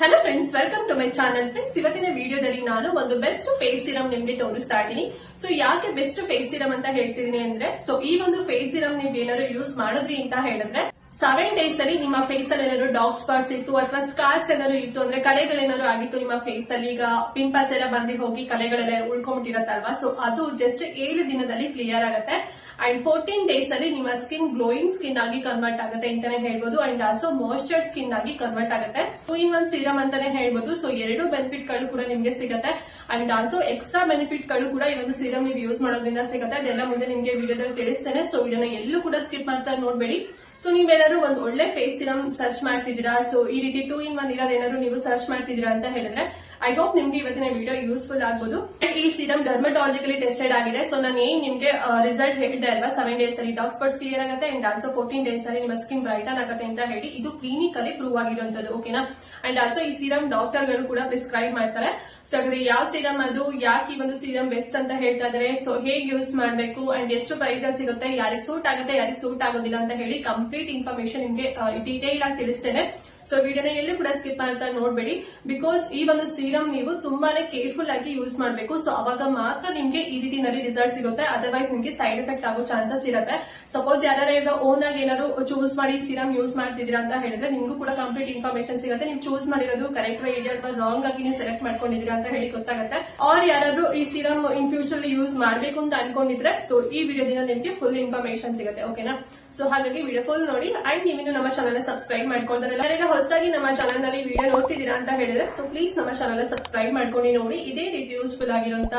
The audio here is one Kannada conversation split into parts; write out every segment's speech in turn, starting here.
Hello friends welcome to my channel friends ಇವತ್ತಿನ ವಿಡಿಯೋದಲ್ಲಿ ನಾನು ಒಂದು ಬೆಸ್ಟ್ ಫೇಸ್ ಸಿರಮ್ ನಿಮ್ಗೆ ತೋರಿಸ್ತಾ ಇದ್ದೀನಿ. ಸೊ ಯಾಕೆ ಬೆಸ್ಟ್ ಫೇಸ್ ಸಿರಮ್ ಅಂತ ಹೇಳ್ತಿದೀನಿ ಅಂದ್ರೆ ಸೊ ಈ ಒಂದು ಫೇಸ್ ಸಿರಮ್ ನೀವ್ ಏನಾದ್ರು ಯೂಸ್ ಮಾಡಿದ್ರಿ ಅಂತ ಹೇಳಿದ್ರೆ ಸೆವೆನ್ ಡೇಸ್ ಅಲ್ಲಿ ನಿಮ್ಮ ಫೇಸ್ ಅಲ್ಲಿ ಏನಾದ್ರು ಡಾಗ್ ಸ್ಪಾಟ್ಸ್ ಇತ್ತು ಅಥವಾ ಸ್ಕಾರ್ಸ್ ಏನಾದ್ರು ಇತ್ತು ಅಂದ್ರೆ ಕಲೆಗಳೇನಾದ್ರು ಆಗಿತ್ತು ನಿಮ್ಮ ಫೇಸ್ ಅಲ್ಲಿ, ಈಗ ಪಿಂಪಲ್ಸ್ ಎಲ್ಲ ಬಂದಿ ಹೋಗಿ ಕಲೆಗಳೆಲ್ಲ ಉಳ್ಕೊಂಡ್ಬಿಟ್ಟಿರತ್ತಲ್ವಾ? ಸೊ ಅದು ಜಸ್ಟ್ ಏಳು ದಿನದಲ್ಲಿ ಕ್ಲಿಯರ್ ಆಗುತ್ತೆ. ಅಂಡ್ ಫೋರ್ಟೀನ್ ಡೇಸ್ ಅಲ್ಲಿ ನಿಮ್ಮ ಸ್ಕಿನ್ ಗ್ಲೋಯಿಂಗ್ ಸ್ಕಿನ್ ಆಗಿ ಕನ್ವರ್ಟ್ ಆಗುತ್ತೆ ಅಂತಾನೆ ಹೇಳ್ಬೋದು. ಅಂಡ್ ಆಲ್ಸೋ ಮಾಯಿಶ್ಚರ್ ಸ್ಕಿನ್ ಆಗಿ ಕನ್ವರ್ಟ್ ಆಗುತ್ತೆ. ಟೂ ಇನ್ ಒನ್ ಸೀರಮ್ ಅಂತಾನೆ ಹೇಳ್ಬೋದು. ಸೊ ಎರಡು ಬೆನಿಫಿಟ್ಗಳು ಕೂಡ ನಿಮ್ಗೆ ಸಿಗುತ್ತೆ. ಅಂಡ್ ಆಲ್ಸೋ ಎಕ್ಸ್ಟ್ರಾ ಬೆನಿಫಿಟ್ಗಳು ಕೂಡ ಈ ಒಂದು ಸೀರಮ್ ನೀವು ಯೂಸ್ ಮಾಡೋದ್ರಿಂದ ಸಿಗುತ್ತೆ. ಅದೆಲ್ಲ ಮುಂದೆ ನಿಮ್ಗೆ ವಿಡಿಯೋದಲ್ಲಿ ತಿಳಿಸ್ತೇನೆ. ಸೊ ವಿಡಿಯೋನ ಎಲ್ಲೂ ಕೂಡ ಸ್ಕಿಪ್ ಮಾಡ್ತಾ ನೋಡ್ಬೇಡಿ. ಸೊ ನೀವೇನಾದ್ರು ಒಂದು ಒಳ್ಳೆ ಫೇಸ್ ಸಿರಮ್ ಸರ್ಚ್ ಮಾಡ್ತಿದ್ದೀರಾ? ಸೊ ಈ ರೀತಿ ಟೂ ಇನ್ ಒನ್ ಇರೋದೇನಾದ್ರು ನೀವು ಸರ್ಚ್ ಮಾಡ್ತಿದ್ದೀರಾ ಅಂತ ಹೇಳಿದ್ರೆ ಐ ಹೋಪ್ ನಿಮ್ಗೆ ಇವತ್ತಿನ ವಿಡಿಯೋ ಯೂಸ್ಫುಲ್ ಆಗ್ಬೋದು. ಈ ಸೀರಮ್ ಡರ್ಮಟಾಲಜಿಕಲಿ ಟೆಸ್ಟೆಡ್ ಆಗಿದೆ. ಸೊ ನಾನು ಏನ್ ನಿಮ್ಗೆ ರಿಸಲ್ಟ್ ಹೇಳಿದೆ ಅಲ್ವಾ? ಸೆವೆನ್ ಡೇಸ್ ಅಲ್ಲಿ ಡಾಕ್ ಸ್ಪಾಟ್ಸ್ ಕ್ಲಿಯರ್ ಆಗುತ್ತೆ ಅಂಡ್ ಆಲ್ಸೋ ಫೋರ್ಟೀನ್ ಡೇಸ್ ಅಲ್ಲಿ ನಿಮ್ಮ ಸ್ಕಿನ್ ಬ್ರೈಟನ್ ಆಗುತ್ತೆ ಅಂತ ಹೇಳಿ ಇದು ಕ್ಲಿನಿಕಲಿ ಪ್ರೂವ್ ಆಗಿರುವಂತದ್ದು ಓಕೆನಾ ಅಂಡ್ ಆಲ್ಸೋ ಈ ಸೀರಮ್ ಡಾಕ್ಟರ್ಗಳು ಕೂಡ ಪ್ರಿಸ್ಕ್ರೈಬ್ ಮಾಡ್ತಾರೆ. ಸೊ ಹಾಗಾದ್ರೆ ಯಾವ ಸೀರಮ್ ಅದು? ಯಾಕೆ ಈ ಒಂದು ಸೀರಮ್ ಬೆಸ್ಟ್ ಅಂತ ಹೇಳ್ತಾ ಇದ್ರೆ ಸೊ ಹೇಗೆ ಯೂಸ್ ಮಾಡಬೇಕು? ಅಂಡ್ ಎಷ್ಟು ಪ್ರೈಸ್ ಸಿಗುತ್ತೆ? ಯಾರಿಗೆ ಸೂಟ್ ಆಗುತ್ತೆ? ಯಾರಿಗೆ ಸೂಟ್ ಆಗೋದಿಲ್ಲ ಅಂತ ಹೇಳಿ ಕಂಪ್ಲೀಟ್ ಇನ್ಫಾರ್ಮೇಶನ್ ನಿಮ್ಗೆ ಡೀಟೇಲ್ ಆಗಿ ತಿಳಿಸ್ತೇನೆ. ಸೊ ವಿಡಿಯೋನ ಎಲ್ಲೂ ಕೂಡ ಸ್ಕಿಪ್ ಮಾಡ್ತಾ ನೋಡ್ಬೇಡಿ. ಬಿಕಾಸ್ ಈ ಒಂದು ಸೀರಮ್ ನೀವು ತುಂಬಾನೇ ಕೇರ್ಫುಲ್ ಆಗಿ ಯೂಸ್ ಮಾಡಬೇಕು. ಸೊ ಅವಾಗ ಮಾತ್ರ ನಿಮ್ಗೆ ಈ ರೀತಿನಲ್ಲಿ ರಿಸಲ್ಟ್ ಸಿಗುತ್ತೆ. ಅದರ್ವೈಸ್ ನಿಮ್ಗೆ ಸೈಡ್ ಎಫೆಕ್ಟ್ ಆಗೋ ಚಾನ್ಸಸ್ ಇರುತ್ತೆ. ಸಪೋಸ್ ಯಾರು ಈಗ ಓನ್ ಆಗಿ ಏನಾದ್ರು ಚೂಸ್ ಮಾಡಿ ಸೀರಮ್ ಯೂಸ್ ಮಾಡ್ತಿದ್ದೀರಾ ಅಂತ ಹೇಳಿದ್ರೆ ನಿಮ್ಗೂ ಕೂಡ ಕಂಪ್ಲೀಟ್ ಇನ್ಫಾರ್ಮೇಶನ್ ಸಿಗುತ್ತೆ. ನೀವು ಚೂಸ್ ಮಾಡಿರೋದು ಕರೆಕ್ಟ್ ವೇ ಇದೆಯಾ ಅಥವಾ ರಾಂಗ್ ಆಗಿ ನೀವು ಸೆಲೆಕ್ಟ್ ಮಾಡ್ಕೊಂಡಿದ್ದೀರಾ ಅಂತ ಹೇಳಿ ಗೊತ್ತಾಗುತ್ತೆ. ಆರ್ ಯಾರಾದ್ರೂ ಈ ಸೀರಮ್ ಇನ್ ಫ್ಯೂಚರ್ ಯೂಸ್ ಮಾಡಬೇಕು ಅಂತ ಅನ್ಕೊಂಡಿದ್ರೆ ಸೊ ಈ ವಿಡಿಯೋದಿಂದ ನಿಮ್ಗೆ ಫುಲ್ ಇನ್ಫಾರ್ಮೇಶನ್ ಸಿಗುತ್ತೆ. ಓಕೆನಾ ಸೊ ಹಾಗಾಗಿ ವಿಡಿಯೋ ಫುಲ್ ನೋಡಿ. ಅಂಡ್ ನೀವಿನ್ನು ನಮ್ಮ ಚಾನಲ್ ಸಬ್ಸ್ಕ್ರೈಬ್ ಮಾಡ್ಕೊಳ್ತಾರೆ ಯಾರೆಲ್ಲ ಹೊಸದಾಗಿ ನಮ್ಮ ಚಾನಲ್ನಲ್ಲಿ ವಿಡಿಯೋ ನೋಡ್ತಿದ್ದೀರಾ ಅಂತ ಹೇಳಿದ್ರೆ ಸೊ ಪ್ಲೀಸ್ ನಮ್ಮ ಚಾನಲ್ ಸಬ್ಸ್ಕ್ರೈಬ್ ಮಾಡ್ಕೊಂಡು ನೋಡಿ. ಇದೇ ರೀತಿ ಯೂಸ್ಫುಲ್ ಆಗಿರುವಂತ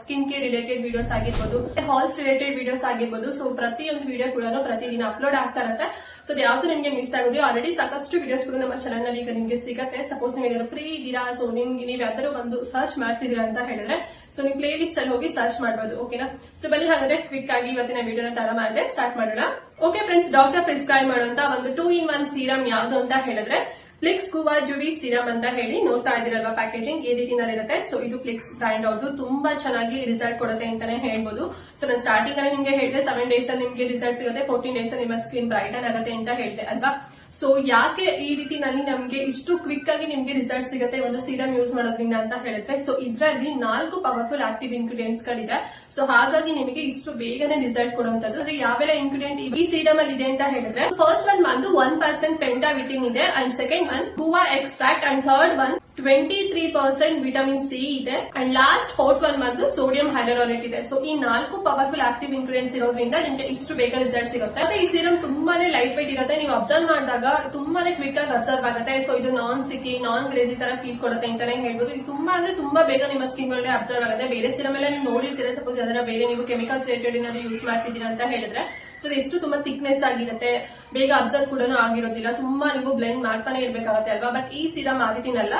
ಸ್ಕಿನ್ ಕೇರ್ ರಿಲೇಟೆಡ್ ವಿಡಿಯೋಸ್ ಆಗಿರ್ಬೋದು ಹಾಲ್ಸ್ ರಿಲೇಟೆಡ್ ವಿಡಿಯೋಸ್ ಆಗಿರ್ಬೋದು. ಸೊ ಪ್ರತಿಯೊಂದು ವಿಡಿಯೋ ಕೂಡ ಪ್ರತಿದಿನ ಅಪ್ಲೋಡ್ ಆಗ್ತಾ ಇರುತ್ತೆ. ಸೊ ಯಾವ್ದು ನಿಮ್ಗೆ ಮಿಸ್ ಆಗುದು ಆಲ್ರೆಡಿ ಸಾಕಷ್ಟು ವಿಡಿಯೋಸ್ ಕೂಡ ನಮ್ಮ ಚಾನಲ್ನಲ್ಲಿ ಈಗ ನಿಮ್ಗೆ ಸಿಗತ್ತೆ. ಸಪೋಸ್ ನೀವು ಫ್ರೀ ಇದ್ದೀರಾ ಸೊ ನಿಮ್ಗೆ ನೀವ್ ಯಾವ್ದಾದ್ರು ಒಂದು ಸರ್ಚ್ ಮಾಡ್ತಿದ್ದೀರಾ ಅಂತ ಹೇಳಿದ್ರೆ ಸೊ ನೀವು ಪ್ಲೇ ಲಿಸ್ಟ್ ಅಲ್ಲಿ ಹೋಗಿ ಸರ್ಚ್ ಮಾಡಬಹುದು ಓಕೆನಾ ಸೊ ಬನ್ನಿ, ಹಾಗಾದ್ರೆ ಕ್ವಿಕ್ ಆಗಿ ಇವತ್ತಿನ ವಿಡಿಯೋನ ತರ ಮಾಡಿದೆ ಸ್ಟಾರ್ಟ್ ಮಾಡೋಣ. ಓಕೆ ಫ್ರೆಂಡ್ಸ್ ಡಾಕ್ಟರ್ ಪ್ರಿಸ್ಕ್ರೈಬ್ ಮಾಡುವಂತ ಒಂದು ಟೂ ಇನ್ ಒನ್ ಸೀರಮ್ ಯಾವ್ದು ಅಂತ ಹೇಳಿದ್ರೆ ಫ್ಲಿಕ್ಸ್ ಕುವಾ ಜುಡಿ ಸಿರಮ್ ಅಂತ ಹೇಳಿ ನೋಡ್ತಾ ಇದ್ದೀರಲ್ವಾ ಪ್ಯಾಕೇಜಿಂಗ್ ಈ ರೀತಿನಲ್ಲಿರುತ್ತೆ ಸೊ ಇದು ಫ್ಲಿಕ್ಸ್ ಬ್ರ್ಯಾಂಡ್ ಅವ್ರದ್ದು ತುಂಬಾ ಚೆನ್ನಾಗಿ ರಿಸಲ್ಟ್ ಕೊಡುತ್ತೆ ಅಂತಾನೆ ಹೇಳ್ಬೋದು. ಸೊ ನಾನು ಸ್ಟಾರ್ಟಿಂಗ್ ಅಲ್ಲಿ ನಿಮ್ಗೆ ಹೇಳಿದೆ ಸೆವೆನ್ ಡೇಸ್ ಅಲ್ಲಿ ನಿಮ್ಗೆ ರಿಸಲ್ಟ್ ಸಿಗುತ್ತೆ ಫೋರ್ಟೀನ್ ಡೇಸ್ ಅಲ್ಲಿ ನಿಮ್ಮ ಸ್ಕಿನ್ ಬ್ರೈಟನ್ ಆಗುತ್ತೆ ಅಂತ ಹೇಳಿದೆ, ಅಲ್ವಾ? ಸೊ ಯಾಕೆ ಈ ರೀತಿ ನಲ್ಲಿ ನಮ್ಗೆ ಇಷ್ಟು ಕ್ವಿಕ್ ಆಗಿ ನಿಮ್ಗೆ ರಿಸಲ್ಟ್ ಸಿಗುತ್ತೆ? ಒಂದು ಸೀರಮ್ ಯೂಸ್ ಮಾಡೋದ್ರಿಂದ ಅಂತ ಹೇಳಿದ್ರೆ. ಸೊ ಇದ್ರಲ್ಲಿ ನಾಲ್ಕು ಪವರ್ಫುಲ್ ಆಕ್ಟಿವ್ ಇಂಗ್ರೀಡಿಯೆಂಟ್ಸ್ ಗಳಿದೆ. ಸೊ ಹಾಗಾಗಿ ನಿಮಗೆ ಇಷ್ಟು ಬೇಗನೆ ರಿಸಲ್ಟ್ ಕೊಡುವಂತದ್ದು ಅಂದ್ರೆ ಯಾವೆಲ್ಲ ಇಂಗ್ರೀಡಿಯೆಂಟ್ ಈ ಸೀರಮ್ ಅಲ್ಲಿ ಇದೆ ಅಂತ ಹೇಳಿದ್ರೆ ಫಸ್ಟ್ ಒನ್ ಬಂದು ಒನ್ ಪರ್ಸೆಂಟ್ ಪೆಂಟಾವಿಟಿನ್ ಇದೆ ಅಂಡ್ ಸೆಕೆಂಡ್ ಒನ್ ಹೂವಾ extract and third one twenty three percent vitamin C ಇದೆ. ಅಂಡ್ ಲಾಸ್ಟ್ ಫೋರ್ತ್ ಒನ್ ಬಂದು ಸೋಡಿಯಂ ಹೈಡ್ರೋಲೇಟ್ ಇದೆ. ಸೊ ಈ ನಾಲ್ಕು ಪವರ್ಫುಲ್ ಆಕ್ಟಿವ್ ಇಂಗ್ರೀಡಿಯೆಂಟ್ಸ್ ಇರೋದ್ರಿಂದ ನಿಮ್ಗೆ ಇಷ್ಟು ಬೇಗ ರಿಸಲ್ಟ್ ಸಿಗುತ್ತೆ. ಮತ್ತೆ ಈ ಸೀರಮ್ ತುಂಬಾನೇ ಲೈಟ್ ವೇಟ್ ಇರುತ್ತೆ. ನೀವು ಅಬ್ಸರ್ವ್ ಮಾಡಿದಾಗ ತುಂಬಾನೇ ಕ್ವಿಕ್ ಆಗಿ ಅಬ್ಸರ್ವ್ ಆಗುತ್ತೆ. ಸೊ ಇದು ನಾನ್ ಸ್ಟಿಕ್ಕಿ ನಾನ್ ಗ್ರೇಜಿ ತರ ಫೀಲ್ ಕೊಡುತ್ತೆ ಅಂತಾನೆ ಹೇಳ್ಬೋದು. ಇದು ತುಂಬಾ ಅಂದ್ರೆ ತುಂಬಾ ಬೇಗ ನಿಮ್ಮ ಸ್ಕಿನ್ ಒಳಗೆ ಅಬ್ಸರ್ವ್ ಆಗುತ್ತೆ. ಬೇರೆ ಸೀರಮ್ ಎಲ್ಲ ನೀವು ನೋಡಿರ್ತೀರ ಸಪೋಸ್ ಅದನ್ನ ಬೇರೆ ನೀವು ಕೆಮಿಕಲ್ಸ್ ರಿಲೇಟೆಡ್ ಏನಾದ್ರು ಯೂಸ್ ಮಾಡ್ತಿದ್ದೀರಾ ಅಂತ ಹೇಳಿದ್ರೆ ಸೊ ಎಷ್ಟು ತುಂಬಾ ಥಿಕ್ನೆಸ್ ಆಗಿರುತ್ತೆ. ಬೇಗ ಅಬ್ಸರ್ವ್ ಕೂಡ ಆಗಿರೋದಿಲ್ಲ. ತುಂಬಾ ನೀವು ಬ್ಲೆಂಡ್ ಮಾಡ್ತಾನೆ ಇರ್ಬೇಕಾಗತ್ತೆ ಅಲ್ವಾ? ಬಟ್ ಈ ಸಿರಮ್ ಆ ರೀತಿನಲ್ಲ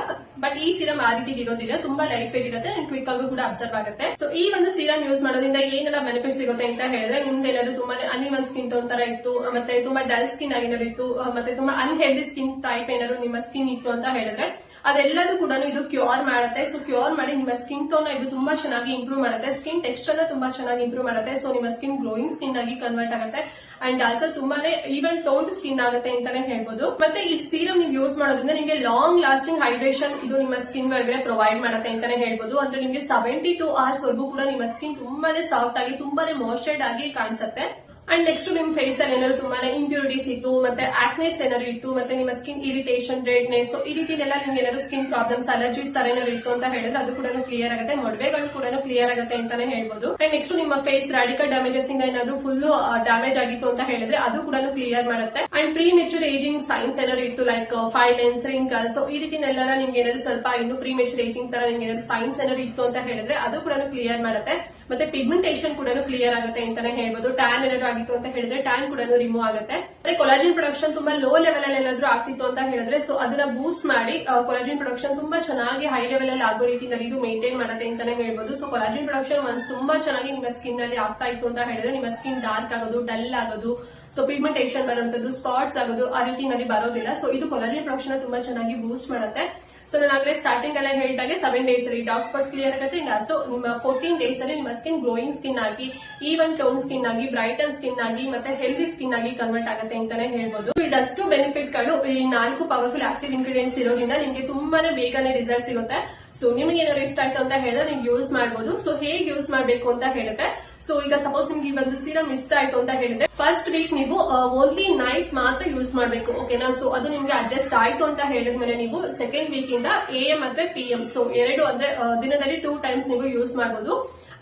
ಬಟ್ ಈ ಸಿರಮ್ ಆ ರೀತಿ ಇರೋದಿಲ್ಲ. ತುಂಬಾ ಲೈಟ್ ವೇಟ್ ಇರುತ್ತೆ ಅಂಡ್ ಕ್ವಿಕ್ ಆಗೂ ಕೂಡ ಅಬ್ಸರ್ವ್ ಆಗುತ್ತೆ. ಸೊ ಈ ಒಂದು ಸಿರಮ್ ಯೂಸ್ ಮಾಡೋದ್ರಿಂದ ಏನೆಲ್ಲ ಬೆನಿಫಿಟ್ ಸಿಗುತ್ತೆ ಅಂತ ಹೇಳಿದ್ರೆ, ನಿಮ್ದು ಏನಾದ್ರು ತುಂಬಾ ಅನಿಮಲ್ ಸ್ಕಿನ್ ಟೋನ್ ತರ ಇತ್ತು, ಮತ್ತೆ ತುಂಬಾ ಡಲ್ ಸ್ಕಿನ್ ಆಗಿರೋ ಇತ್ತು ಮತ್ತೆ ತುಂಬಾ ಅನ್ಹೆಲ್ದಿ ಸ್ಕಿನ್ ಟೈಪ್ ಏನಾದ್ರು ನಿಮ್ಮ ಸ್ಕಿನ್ ಇತ್ತು ಅಂತ ಹೇಳಿದ್ರೆ ಅದೆಲ್ಲದೂ ಕೂಡ ಇದು ಕ್ಯೂರ್ ಮಾಡುತ್ತೆ. ಸೊ ಕ್ಯೂರ್ ಮಾಡಿ ನಿಮ್ಮ ಸ್ಕಿನ್ ಟೋನ್ ಇದು ತುಂಬಾ ಚೆನ್ನಾಗಿ ಇಂಪ್ರೂವ್ ಮಾಡುತ್ತೆ. ಸ್ಕಿನ್ ಟೆಕ್ಸ್ಚರ್ ತುಂಬಾ ಚೆನ್ನಾಗಿ ಇಂಪ್ರೂವ್ ಮಾಡುತ್ತೆ. ಸೊ ನಿಮ್ಮ ಸ್ಕಿನ್ ಗ್ಲೋಯಿಂಗ್ ಸ್ಕಿನ್ ಆಗಿ ಕನ್ವರ್ಟ್ ಆಗುತ್ತೆ. ಅಂಡ್ ಆಲ್ಸೋ ತುಂಬಾನೇ ಈವನ್ ಟೋನ್ಡ್ ಸ್ಕಿನ್ ಆಗುತ್ತೆ ಅಂತಾನೆ ಹೇಳ್ಬೋದು. ಮತ್ತೆ ಈ ಸೀರಮ್ ನೀವು ಯೂಸ್ ಮಾಡೋದ್ರಿಂದ ನಿಮಗೆ ಲಾಂಗ್ ಲಾಸ್ಟಿಂಗ್ ಹೈಡ್ರೇಷನ್ ಇದು ನಿಮ್ಮ ಸ್ಕಿನ್ ಒಳಗಡೆ ಪ್ರೊವೈಡ್ ಮಾಡುತ್ತೆ ಅಂತಾನೆ ಹೇಳ್ಬೋದು. ಅಂದ್ರೆ ನಿಮಗೆ ಸೆವೆಂಟಿ ಟೂ ಅವರ್ಸ್ ವರ್ಗೂ ಕೂಡ ನಿಮ್ಮ ಸ್ಕಿನ್ ತುಂಬಾನೇ ಸಾಫ್ಟ್ ಆಗಿ, ತುಂಬಾನೇ ಮಾಯ್ಶ್ಚರ್ಡ್ ಆಗಿ ಕಾಣಿಸುತ್ತೆ. ಅಂಡ್ ನೆಕ್ಸ್ಟ್ ನಿಮ್ ಫೇಸ್ ಅಲ್ಲಿ ಏನಾದ್ರು ತುಂಬಾನೇ ಇಂಪ್ಯೂರಿಟೀಸ್ ಇತ್ತು, ಮತ್ತೆ ಆಕ್ನೆಸ್ ಏನಾದ್ರು ಇತ್ತು, ಮತ್ತೆ ನಿಮ್ಮ ಸ್ಕಿನ್ ಇರಿಟೇಷನ್ ರೆಡ್ನೆಸ್ ಸೊ ಈ ರೀತಿನೆಲ್ಲ ನಿಮ್ಗೆ ಏನಾದ್ರು ಸ್ಕಿನ್ ಪ್ರಾಬ್ಲಮ್ಸ್ ಅಲರ್ಜೀಸ್ ತರ ಏನಾದ್ರು ಇತ್ತು ಅಂತ ಹೇಳಿದ್ರೆ ಅದು ಕೂಡ ಕ್ಲಿಯರ್ ಆಗುತ್ತೆ, ಮೊಡವೆಗಳು ಕೂಡ ಕ್ಲಿಯರ್ ಆಗುತ್ತೆ ಅಂತಾನೆ ಹೇಳ್ಬೋದು. ಅಂಡ್ ನೆಕ್ಸ್ಟ್ ನಿಮ್ಮ ಫೇಸ್ ರಾಡಿಕಲ್ ಡ್ಯಾಮೇಜಸ್ ಇಂದ ಏನಾದ್ರು ಫುಲ್ ಡ್ಯಾಮೇಜ್ ಆಗಿತ್ತು ಅಂತ ಹೇಳಿದ್ರೆ ಅದು ಕೂಡ ಕ್ಲಿಯರ್ ಮಾಡುತ್ತೆ. And premature ageing signs ಏನಾದ್ರು ಇತ್ತು ಲೈಕ್ ಫೈಲೆನ್ಸ್ ರಿಂಕಲ್ ಸೊ ಈ ರೀತಿನೆಲ್ಲ ನಿಮ್ಗೆ ಏನಾದ್ರು ಸ್ವಲ್ಪ ಇನ್ನು ಪ್ರೀ ಮೆಚೂರ್ ಏಜಿಂಗ್ ತರ ನಿಮ್ಗೆ ಏನಾದ್ರು ಸೈನ್ಸ್ ಏನಾದ್ರು ಇತ್ತು ಅಂತ ಹೇಳಿದ್ರೆ ಅದು ಕೂಡ ಕ್ಲಿಯರ್ ಮಾಡುತ್ತೆ. ಮತ್ತೆ ಪಿಗ್ಮೆಂಟೇಷನ್ ಕೂಡ ಕ್ಲಿಯರ್ ಆಗುತ್ತೆ ಅಂತಾನೆ ಹೇಳ್ಬೋದು. ಟ್ಯಾನ್ ಏನಾದ್ರು ಆಗಿತ್ತು ಅಂತ ಹೇಳಿದ್ರೆ ಟ್ಯಾನ್ ಕೂಡ ರಿಮೂವ್ ಆಗುತ್ತೆ. ಮತ್ತೆ ಕೊಲಾಜಿನ್ ಪ್ರೊಡಕ್ಷನ್ ತುಂಬಾ ಲೋ ಲೆವೆಲ್ ಅಲ್ಲಿ ಏನಾದ್ರು ಆಗ್ತಿತ್ತು ಅಂತ ಹೇಳಿದ್ರೆ ಸೊ ಅದನ್ನ ಬೂಸ್ಟ್ ಮಾಡಿ ಕೊಲಾಜಿನ್ ಪ್ರೊಡಕ್ಷನ್ ತುಂಬಾ ಚೆನ್ನಾಗಿ ಹೈ ಲೆವೆಲ್ ಅಲ್ಲಿ ಆಗೋ ರೀತಿಯಲ್ಲಿ ಇದು ಮೇಂಟೈನ್ ಮಾಡುತ್ತೆ ಅಂತಾನೆ ಹೇಳ್ಬೋದು. ಸೊ ಕೊಲಾಜಿನ್ ಪ್ರೊಡಕ್ಷನ್ ಒನ್ಸ್ ತುಂಬಾ ಚೆನ್ನಾಗಿ ನಿಮ್ಮ ಸ್ಕಿನ್ ಅಲ್ಲಿ ಆಗ್ತಾ ಇತ್ತು ಅಂತ ಹೇಳಿದ್ರೆ ನಿಮ್ಮ ಸ್ಕಿನ್ ಡಾರ್ಕ್ ಆಗೋದು ಡಲ್ ಆಗೋದು ಸೊ ಪಿಗ್ಮೆಂಟೇಷನ್ ಬರುವಂತದ್ದು ಸ್ಪಾಟ್ಸ್ ಆಗೋದು ಆ ರೀತಿನಲ್ಲಿ ಬರೋದಿಲ್ಲ. ಸೊ ಇದು ಕೊಲಾಜಿನ್ ಪ್ರೊಡಕ್ಷನ್ ತುಂಬಾ ಚೆನ್ನಾಗಿ ಬೂಸ್ಟ್ ಮಾಡುತ್ತೆ. ಸೊ ನಾನು ಆಗ್ಲೇ ಸ್ಟಾರ್ಟಿಂಗ್ ಎಲ್ಲ ಹೇಳಿದಾಗೆ ಸೆವೆನ್ ಡೇಸ್ ಅಲ್ಲಿ ಡಾಕ್ ಸ್ಪಾಟ್ಸ್ ಕ್ಲಿಯರ್ ಆಗುತ್ತೆ. ಸೊ ನಿಮ್ಮ ಫೋರ್ಟೀನ್ ಡೇಸ್ ಅಲ್ಲಿ ನಿಮ್ಮ ಸ್ಕಿನ್ ಗ್ರೋಯಿಂಗ್ ಸ್ಕಿನ್ ಆಗಿ ಈವನ್ ಟೋನ್ ಸ್ಕಿನ್ ಆಗಿ ಬ್ರೈಟನ್ ಸ್ಕಿನ್ ಆಗಿ, ಮತ್ತೆ ಹೆಲ್ದಿ ಸ್ಕಿನ್ ಆಗಿ ಕನ್ವರ್ಟ್ ಆಗುತ್ತೆ ಅಂತಾನೆ ಹೇಳ್ಬೋದು. ಇದಷ್ಟು ಬೆನಿಫಿಟ್ಗಳು ಈ ನಾಲ್ಕು ಪವರ್ಫುಲ್ ಆಕ್ಟಿವ್ ಇಂಗ್ರೀಡಿಯೆಂಟ್ಸ್ ಇರೋದ್ರಿಂದ ನಿಮ್ಗೆ ತುಂಬಾನೇ ಬೇಗನೆ ರಿಸಲ್ಟ್ ಸಿಗುತ್ತೆ. ಸೊ ನಿಮ್ಗೆ ಏನಾದ್ರು ಇಷ್ಟ ಆಯ್ತು ಅಂತ ಹೇಳಿದ್ರೆ ನೀವು ಯೂಸ್ ಮಾಡಬಹುದು ಸೊ ಹೇಗೆ ಯೂಸ್ ಮಾಡಬೇಕು ಅಂತ ಹೇಳಿದ್ರೆ ಸೊ ಈಗ ಸಪೋಸ್ ನಿಮ್ಗೆ ಈ ಒಂದು ಸೀರಮ್ ಇಷ್ಟ ಆಯ್ತು ಅಂತ ಹೇಳಿದ್ರೆ ಫಸ್ಟ್ ವೀಕ್ ನೀವು ಓನ್ಲಿ ನೈಟ್ ಮಾತ್ರ ಯೂಸ್ ಮಾಡಬೇಕು ಓಕೆನಾ ಸೊ ಅದು ನಿಮ್ಗೆ ಅಡ್ಜಸ್ಟ್ ಆಯ್ತು ಅಂತ ಹೇಳಿದ್ಮೇಲೆ ನೀವು ಸೆಕೆಂಡ್ ವೀಕ್ ಇಂದ ಎ ಎಂ ಮತ್ತೆ ಪಿ ಎಂ ಸೊ ಎರಡು ಅಂದ್ರೆ ದಿನದಲ್ಲಿ ಟೂ ಟೈಮ್ಸ್ ನೀವು ಯೂಸ್ ಮಾಡಬಹುದು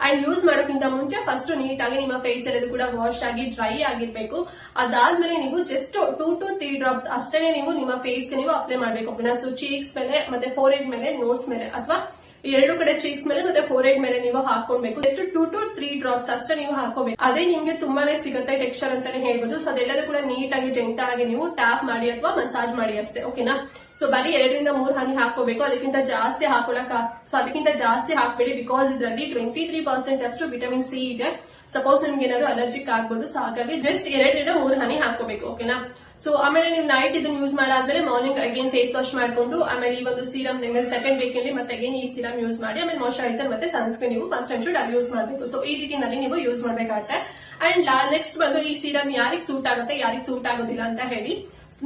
ಅಂಡ್ ಯೂಸ್ ಮಾಡೋಕ್ಕಿಂತ ಮುಂಚೆ ಫಸ್ಟ್ ನೀಟಾಗಿ ನಿಮ್ಮ ಫೇಸ್ ಎಲ್ಲದು ಕೂಡ ವಾಶ್ ಆಗಿ ಡ್ರೈ ಆಗಿರ್ಬೇಕು. ಅದಾದ್ಮೇಲೆ ನೀವು just two to three drops ಅಷ್ಟೇ ನೀವು ನಿಮ್ಮ ಫೇಸ್ಗೆ ನೀವು ಅಪ್ಲೈ ಮಾಡ್ಬೇಕು ಓಕೆನಾ ಸೊ ಚೀಕ್ಸ್ ಮೇಲೆ ಮತ್ತೆ ಫೋರ್ ಮೇಲೆ ನೋಸ್ ಮೇಲೆ, ಅಥವಾ ಎರಡು ಕಡೆ ಚೀಕ್ಸ್ ಮೇಲೆ ಮತ್ತೆ ಫೋರ್ ಮೇಲೆ ನೀವು ಹಾಕೊಳ್ಬೇಕು. Just two to three drops ಅಷ್ಟೇ ನೀವು ಹಾಕೋಬೇಕು ಅದೇ ನಿಮ್ಗೆ ತುಂಬಾನೇ ಸಿಗುತ್ತೆ ಟೆಕ್ಸ್ಚರ್ ಅಂತಾನೆ ಹೇಳ್ಬೋದು. ಸೊ ಅದೆಲ್ಲದೂ ಕೂಡ ನೀಟಾಗಿ ಜೆಂಟಲ್ ಆಗಿ ನೀವು ಟ್ಯಾಪ್ ಮಾಡಿ ಅಥವಾ ಮಸಾಜ್ ಮಾಡಿ ಅಷ್ಟೇ. ಓಕೆನಾ ಸೊ ಬರೀ ಎರಡರಿಂದ ಮೂರು ಹನಿ ಹಾಕೋಬೇಕು ಅದಕ್ಕಿಂತ ಜಾಸ್ತಿ ಹಾಕೊಳಕ್ ಸೊ ಅದಕ್ಕಿಂತ ಜಾಸ್ತಿ ಹಾಕ್ಬೇಡಿ ಬಿಕಾಸ್ ಇದರಲ್ಲಿ ಟ್ವೆಂಟಿ ತ್ರೀ ಪರ್ಸೆಂಟ್ ಅಷ್ಟು ವಿಟಮಿನ್ ಸಿ ಇದೆ. ಸಪೋಸ್ ನಿಮ್ಗೆ ಏನಾದ್ರು ಅಲರ್ಜಿಕ್ ಆಗ್ಬೋದು. ಸೊ ಹಾಗಾಗಿ ಜಸ್ಟ್ ಎರಡರಿಂದ ಮೂರು ಹನಿ ಹಾಕೋಬೇಕು ಓಕೆನಾ ಸೊ ಆಮೇಲೆ ನೀವು ನೈಟ್ ಇದನ್ನ ಯೂಸ್ ಮಾಡಾದ್ಮೇಲೆ ಮಾರ್ನಿಂಗ್ ಅಗೇನ್ ಫೇಸ್ ವಾಶ್ ಮಾಡ್ಕೊಂಡು, ಆಮೇಲೆ ಈ ಒಂದು ಸೀರಮ್ ನಿಮಗೆ ಸೆಕೆಂಡ್ ವೀಕ್ ಅಲ್ಲಿ ಮತ್ತೆ ಅಗೇನ್ ಈ ಸೀರಮ್ ಯೂಸ್ ಮಾಡಿ, ಆಮೇಲೆ ಮಾಯಶ್ಚರೈಸರ್ ಮತ್ತೆ ಸನ್ಸ್ಕ್ರೀನ್ ನೀವು ಫಸ್ಟ್ ಅಂಡ್ ಶುಡ್ ಯೂಸ್ ಮಾಡಬೇಕು. ಸೊ ಈ ರೀತಿನಲ್ಲಿ ನೀವು ಯೂಸ್ ಮಾಡಬೇಕಾಗುತ್ತೆ. ಅಂಡ್ ನೆಕ್ಸ್ಟ್ ಬಂದು ಈ ಸೀರಮ್ ಯಾರಿಗೆ ಸೂಟ್ ಆಗುತ್ತೆ, ಯಾರಿಗೆ ಸೂಟ್ ಆಗೋದಿಲ್ಲ ಅಂತ ಹೇಳಿ.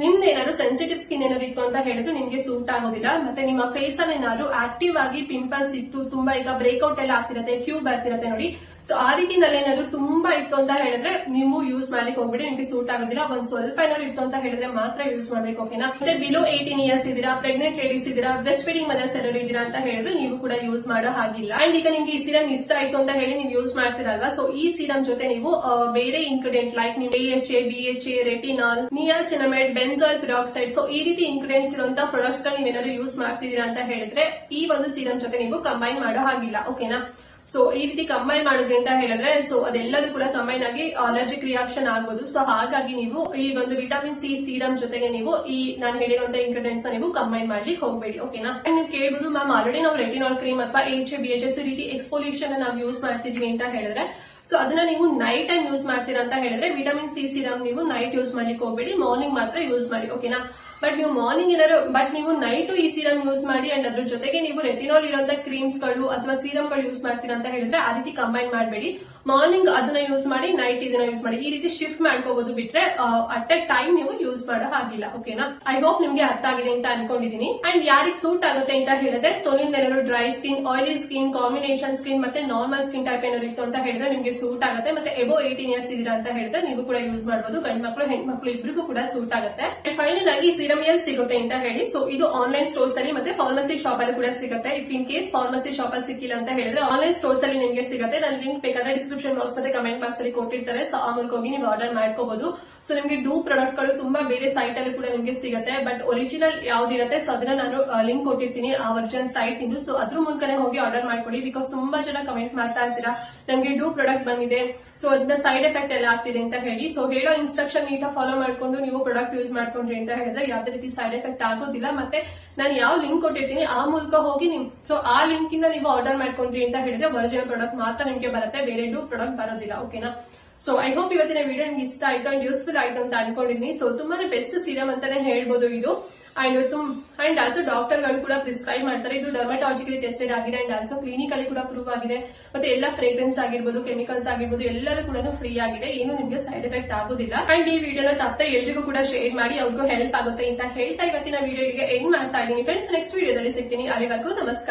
ನಿಮ್ದು ಏನಾದ್ರು ಸೆನ್ಸಿಟಿವ್ ಸ್ಕಿನ್ ಏನಾದ್ರು ಇತ್ತು ಅಂತ ಹೇಳಿದ್ರೆ ನಿಮ್ಗೆ ಸೂಟ್ ಆಗೋದಿಲ್ಲ. ಮತ್ತೆ ನಿಮ್ಮ ಫೇಸ್ ಅಲ್ಲಿ ಏನಾದ್ರು ಆಕ್ಟಿವ್ ಆಗಿ ಪಿಂಪಲ್ಸ್ ಇತ್ತು, ತುಂಬಾ ಈಗ ಬ್ರೇಕ್ಔಟ್ ಎಲ್ಲ ಆಗ್ತಿರತ್ತೆ ಕ್ಯೂ ಬರ್ತಿರತ್ತೆ ನೋಡಿ. ಸೊ ಆ ರೀತಿನಲ್ಲಿ ಏನಾದ್ರು ತುಂಬಾ ಇತ್ತು ಅಂತ ಹೇಳಿದ್ರೆ ನೀವು ಯೂಸ್ ಮಾಡ್ಲಿಕ್ಕೆ ಹೋಗ್ಬಿಡಿ, ನಿಮ್ಗೆ ಸೂಟ್ ಆಗೋದಿಲ್ಲ. ಒಂದ್ ಸ್ವಲ್ಪ ಏನಾದ್ರು ಇತ್ತು ಅಂತ ಹೇಳಿದ್ರೆ ಮಾತ್ರ ಯೂಸ್ ಮಾಡ್ಬೇಕು ಓಕೆನಾ ಮತ್ತೆ ಬಿಲೋ ಏಟೀನ್ ಇಯರ್ಸ್ ಇದೀರಾ ಪ್ರೆಗ್ನೆಂಟ್ ಲೇಡೀಸ್ ಇದೀರಾ ಬ್ರೆಸ್ಟ್ ಫೀಡಿಂಗ್ ಮದರ್ಸ್ ಎಲ್ಲರೂ ಇದೀರಾ ಅಂತ ಹೇಳಿದ್ರೆ ನೀವು ಕೂಡ ಯೂಸ್ ಮಾಡೋ ಹಾಗಿಲ್ಲ. ಅಂಡ್ ಈಗ ನಿಮ್ಗೆ ಈ ಸೀರಮ್ ಇಷ್ಟ ಆಯ್ತು ಅಂತ ಹೇಳಿ ನೀವು ಯೂಸ್ ಮಾಡ್ತಿರಲ್ವಾ? ಸೊ ಈ ಸೀರಮ್ ಜೊತೆ ನೀವು ಬೇರೆ ಇನ್ಗ್ರೀಡಿಯಂಟ್ ಲೈಕ್ ನೀವು A H A B H A retinol niacinamide benzoyl peroxide so ಈ ರೀತಿ ಇಂಗ್ರೀಡಿಯೆಂಟ್ಸ್ ಇರುವಂತಹ ಪ್ರಾಡಕ್ಟ್ಸ್ಗಳು ನೀವೇನಾದ್ರು ಯೂಸ್ ಮಾಡ್ತಿದ್ದೀರಾ ಅಂತ ಹೇಳಿದ್ರೆ, ಈ ಒಂದು ಸೀರಮ್ ಜೊತೆ ನೀವು ಕಂಬೈನ್ ಮಾಡೋ ಹಾಗಿಲ್ಲ ಓಕೆನಾ ಸೊ ಈ ರೀತಿ ಕಂಬೈನ್ ಮಾಡಿದ್ರಿ ಅಂತ ಹೇಳಿದ್ರೆ ಸೊ ಅದೆಲ್ಲದೂ ಕೂಡ ಕಂಬೈನ್ ಆಗಿ ಅಲರ್ಜಿಕ್ ರಿಯಾಕ್ಷನ್ ಆಗ್ಬೋದು. ಸೊ ಹಾಗಾಗಿ ನೀವು ಈ ಒಂದು ವಿಟಮಿನ್ ಸಿ ಸೀರಮ್ ಜೊತೆಗೆ ನೀವು ಈ ನಾನು ಹೇಳಿರುವಂತ ಇಂಗ್ರೀಡಿಯೆಂಟ್ಸ್ನ ನೀವು ಕಂಬೈನ್ ಮಾಡ್ಲಿಕ್ಕೆ ಹೋಗ್ಬೇಡಿ ಓಕೆನಾ ಅಂಡ್ ನೀವು ಕೇಳ್ಬೋದು ಮ್ಯಾಮ್ ಆಲ್ರೆಡಿ ನಾವು ರೆಟಿನಾಲ್ ಕ್ರೀಮ್ ಅಥವಾ ಎಚ್ ಬಿ ಎಚ್ ಎಸ್ ರೀತಿ ಎಕ್ಸ್ಪೋಲ್ಯೂಷನ್ ನಾವು ಯೂಸ್ ಮಾಡ್ತಿದೀವಿ ಅಂತ ಹೇಳಿದ್ರೆ ಸೊ ಅದನ್ನ ನೀವು ನೈಟ್ ಟೈಮ್ ಯೂಸ್ ಮಾಡ್ತೀರಾ ಅಂತ ಹೇಳಿದ್ರೆ ವಿಟಮಿನ್ ಸಿ ಸಿರಮ್ ನೀವು ನೈಟ್ ಯೂಸ್ ಮಾಡ್ಲಿಕ್ಕೆ ಹೋಗ್ಬೇಡಿ ಮಾರ್ನಿಂಗ್ ಮಾತ್ರ ಯೂಸ್ ಮಾಡಿ ಓಕೆನಾ ಬಟ್ ನೀವು ಮಾರ್ನಿಂಗ್ ಏನಾದ್ರು ಬಟ್ ನೀವು ನೈಟ್ ಈ ಸೀರಮ್ ಯೂಸ್ ಮಾಡಿ ಅಂಡ್ ಅದ್ರ ಜೊತೆಗೆ ನೀವು ರೆಟಿನಾಲ್ ಇರುವಂತ ಕ್ರೀಮ್ಸ್ಗಳು ಅಥವಾ ಸಿರಮ್ಗಳು ಯೂಸ್ ಮಾಡ್ತೀರಾ ಅಂತ ಹೇಳಿದ್ರೆ ಆ ರೀತಿ ಕಂಬೈನ್ ಮಾಡಬೇಡಿ. ಮಾರ್ನಿಂಗ್ ಅದನ್ನ ಯೂಸ್ ಮಾಡಿ ನೈಟ್ ಇದನ್ನ ಯೂಸ್ ಮಾಡಿ. ಈ ರೀತಿ ಶಿಫ್ಟ್ ಮಾಡ್ಕೋಬಹುದು ಬಿಟ್ರೆ ಅಟ್ ಎ ಟೈಮ್ ನೀವು ಯೂಸ್ ಮಾಡೋ ಹಾಗಿಲ್ಲ. ಓಕೆನಾ ಐ ಹೋಪ್ ನಿಮ್ಗೆ ಅರ್ಥ ಆಗಿದೆ ಅಂತ ಅನ್ಕೊಂಡಿದೀನಿ. ಅಂಡ್ ಯಾರಿಗೆ ಸೂಟ್ ಆಗುತ್ತೆ ಅಂತ ಹೇಳಿದ್ರೆ ಸೊ ಏನಾದ್ರು dry skin oily skin combination skin ಮತ್ತೆ ನಾರ್ಮಲ್ ಸ್ಕಿನ್ ಟೈಪ್ ಏನಾದ್ರು ಇತ್ತು ಅಂತ ಹೇಳಿದ್ರೆ ನಿಮ್ಗೆ ಸೂಟ್ ಆಗುತ್ತೆ. ಮತ್ತೆ ಎಬೋ ಏಟೀನ್ ಇಯರ್ಸ್ ಇದೀರಾ ಅಂತ ಹೇಳಿದ್ರೆ ನೀವು ಕೂಡ ಯೂಸ್ ಮಾಡಬಹುದು ಗಂಡ್ ಮಕ್ಕಳು ಹೆಣ್ಮಕ್ಳು ಇಬ್ರಿಗೂ ಕೂಡ ಸೂಟ್ ಆಗುತ್ತೆ. ಫೈನಲ್ ಆಗಿ ಸಿರಮ್ ಸಿಗುತ್ತೆ ಅಂತ ಹೇಳಿ. ಸೊ ಇದು ಆನ್ಲೈನ್ ಸ್ಟೋರ್ಸ್ ಅಲ್ಲಿ ಮತ್ತೆ ಫಾರ್ಮಸಿ ಶಾಪ್ ಅಲ್ಲಿ ಕೂಡ ಸಿಗುತ್ತೆ. If in case pharmacy shop ಅಲ್ಲಿ ಸಿಕ್ಕಿಲ್ಲ ಅಂತ ಹೇಳಿದ್ರೆ ಆನ್ಲೈನ್ ಸ್ಟೋರ್ಸ್ ಅಲ್ಲಿ ನಿಮ್ಗೆ ಸಿಗುತ್ತೆ. ನಾನು ಲಿಂಕ್ ಬೇಕಾದ್ರೆ ಬಾಕ್ಸ್ ಮತ್ತೆ ಕಮೆಂಟ್ ಬಾಕ್ಸ್ ಅಲ್ಲಿ ಕೊಟ್ಟಿರ್ತಾರೆ. ಸೊ ಆ ಮೂಲಕ ಹೋಗಿ ನೀವು ಆರ್ಡರ್ ಮಾಡ್ಕೋಬಹುದು ಸೊ ನಿಮ್ಗೆ ಡೂ ಪ್ರಾಡಕ್ಟ್ಗಳು ತುಂಬಾ ಬೇರೆ ಸೈಟ್ ಅಲ್ಲಿ ಕೂಡ ನಿಮ್ಗೆ ಸಿಗುತ್ತೆ. ಬಟ್ ಒರಿಜಿನಲ್ ಯಾವ್ದಿರುತ್ತೆ ಸೊ ಅದನ್ನ ನಾನು ಲಿಂಕ್ ಕೊಟ್ಟಿರ್ತೀನಿ ಆ ಒರಿಜಿನಲ್ ಸೈಟ್ ನಿಂದು. ಸೊ ಅದ್ರ ಮೂಲಕನೇ ಹೋಗಿ ಆರ್ಡರ್ ಮಾಡ್ಕೊಡಿ ಬಿಕಾಸ್ ತುಂಬಾ ಜನ ಕಮೆಂಟ್ ಮಾಡ್ತಾ ಇರ್ತೀರಾ ನಮ್ಗೆ ಡೂ ಪ್ರಾಡಕ್ಟ್ ಬಂದಿದೆ. ಸೊ ಅದನ್ನ ಸೈಡ್ ಎಫೆಕ್ಟ್ ಎಲ್ಲ ಆಗ್ತಿದೆ ಅಂತ ಹೇಳಿ. ಸೊ ಹೇಳೋ ಇನ್ಸ್ಟ್ರಕ್ಷನ್ ನೀಟಾಗಿ ಫಾಲೋ ಮಾಡ್ಕೊಂಡು ನೀವು ಪ್ರಾಡಕ್ಟ್ ಯೂಸ್ ಮಾಡ್ಕೊಂಡ್ರಿ ಅಂತ ಹೇಳಿದ್ರೆ ಯಾವ್ದೇ ರೀತಿ ಸೈಡ್ ಎಫೆಕ್ಟ್ ಆಗೋದಿಲ್ಲ. ಮತ್ತೆ ನಾನು ಯಾವ ಲಿಂಕ್ ಕೊಟ್ಟಿರ್ತೀನಿ ಆ ಮೂಲಕ ಹೋಗಿ ನಿಮ್ ಸೊ ಆ ಲಿಂಕ್ ಇಂದ ನೀವು ಆರ್ಡರ್ ಮಾಡ್ಕೊಂಡ್ರಿ ಅಂತ ಹೇಳಿದ್ರೆ ಒರಿಜಿನಲ್ ಪ್ರಾಡಕ್ಟ್ ಮಾತ್ರ ನಿಮ್ಗೆ ಬರುತ್ತೆ. ಬೇರೆ ಡೂ ಪ್ರಾಡಕ್ಟ್ ಬರೋದಿಲ್ಲ ಓಕೆನಾ ಸೊ ಐ ಹೋಪ್ ಇವತ್ತಿನ ವಿಡಿಯೋ ನಿಮ್ಗೆ ಇಷ್ಟ ಆಯ್ತು ಅಂಡ್ ಯೂಸ್ಫುಲ್ ಆಯ್ತು ಅಂತ ಅನ್ಕೊಂಡಿದ್ವಿ ಸೊ ತುಂಬಾನೇ ಬೆಸ್ಟ್ ಸೀರಮ್ ಅಂತಾನೆ ಹೇಳ್ಬೋದು ಇದು. ಅಂಡ್ ತುಂಬ ಅಂಡ್ ಆಲ್ಸೋ ಡಾಕ್ಟರ್ಗಳು ಕೂಡ ಪ್ರಿಸ್ಕ್ರೈಬ್ ಮಾಡ್ತಾರೆ. ಇದು ಡರ್ಮಟಾಲಜಿಕಲಿ ಟೆಸ್ಟೆಡ್ ಆಗಿದೆ ಅಂಡ್ ಆಲ್ಸೋ ಕ್ಲಿನಿಕಲ್ಲಿ ಕೂಡ ಪ್ರೂವ್ ಆಗಿದೆ. ಮತ್ತೆ ಎಲ್ಲ ಫ್ರೇಗ್ರೆನ್ಸ್ ಆಗಿರ್ಬೋದು ಕೆಮಿಕಲ್ಸ್ ಆಗಿರ್ಬೋದು, ಎಲ್ಲದೂ ಕೂಡ ಫ್ರೀ ಆಗಿದೆ. ಏನು ನಿಮ್ಗೆ ಸೈಡ್ ಎಫೆಕ್ಟ್ ಆಗೋದಿಲ್ಲ. ಅಂಡ್ ಈ ವಿಡಿಯೋನ ತಪ್ಪದೆ ಎಲ್ರಿಗೂ ಕೂಡ ಶೇರ್ ಮಾಡಿ. ಅವ್ರಿಗೂ ಹೆಲ್ಪ್ ಆಗುತ್ತೆ ಅಂತ ಹೇಳ್ತಾ ಇವತ್ತಿನ ವಿಡಿಯೋಗೆ ಎಂಡ್ ಮಾಡ್ತಾ ಇದ್ದೀನಿ. ಫ್ರೆಂಡ್ಸ್ ನೆಕ್ಸ್ಟ್ ವಿಡಿಯೋದಲ್ಲಿ ಸಿಗ್ತೀನಿ. ಅಲ್ಲಿವರೆಗೂ ನಮಸ್ಕಾರ.